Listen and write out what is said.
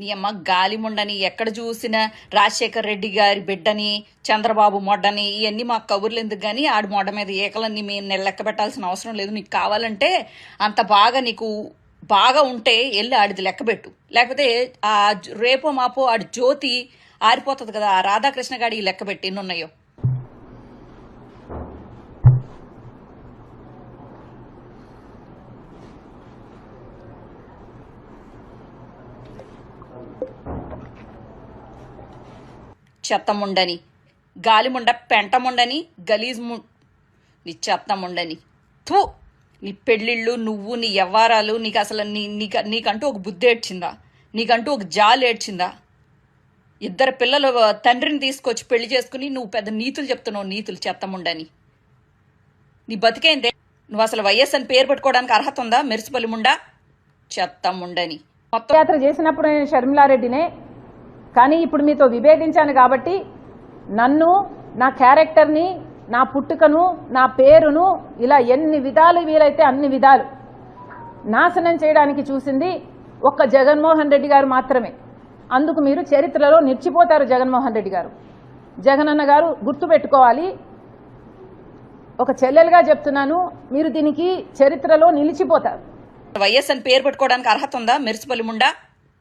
నీ అమ్మ గాలిముండని ఎక్కడ చూసినా రాజశేఖర్ రెడ్డి గారి బిడ్డని చంద్రబాబు మొడ్డని ఇవన్నీ మాకు కబుర్లు ఎందుకు కానీ ఆడి మొడ్డ మీద ఏకలన్నీ మేము లెక్క పెట్టాల్సిన అవసరం లేదు. నీకు కావాలంటే అంత బాగా నీకు బాగా ఉంటే వెళ్ళి ఆడిది లెక్క పెట్టు. లేకపోతే ఆ రేపో మాపో ఆడి జ్యోతి ఆరిపోతుంది కదా ఆ రాధాకృష్ణ గాడి ఈ లెక్క పెట్టి ఎన్నున్నాయో. చెత్తముండని గాలిముండ పెంటముండని గలీజ్ ము నీ చెత్తముండని. థూ! నీ పెళ్ళిళ్ళు నువ్వు నీ వ్యవహారాలు నీకు అసలు నీ నీక నీకంటూ ఒక బుద్ధి ఏడ్చిందా? నీకంటూ ఒక జాలి ఏడ్చిందా? ఇద్దరు పిల్లలు తండ్రిని తీసుకొచ్చి పెళ్ళి చేసుకుని నువ్వు పెద్ద నీతులు చెప్తున్నావు నీతులు చెత్తముండని. నీ బతికేందే? నువ్వు అసలు వైఎస్ అని పేరు పెట్టుకోవడానికి అర్హత ఉందా? మెరిసిపల్లి ముండా? చెత్తముండని. మొత్తం యాత్ర చేసినప్పుడు నేను షర్మిలారెడ్డినే కానీ ఇప్పుడు మీతో విభేదించాను కాబట్టి నన్ను నా క్యారెక్టర్ని నా పుట్టుకను నా పేరును ఇలా ఎన్ని విధాలు వీలైతే అన్ని విధాలు నాశనం చేయడానికి చూసింది ఒక్క జగన్మోహన్ రెడ్డి గారు మాత్రమే. అందుకు మీరు చరిత్రలో నిలిచిపోతారు జగన్మోహన్ రెడ్డి గారు. జగనన్న గారు గుర్తుపెట్టుకోవాలి ఒక చెల్లెలుగా చెప్తున్నాను మీరు దీనికి చరిత్రలో నిలిచిపోతారు. వైఎస్ అని పేరు పెట్టుకోవడానికి అర్హత ఉందా? మెరిసిపల్లి ముండా?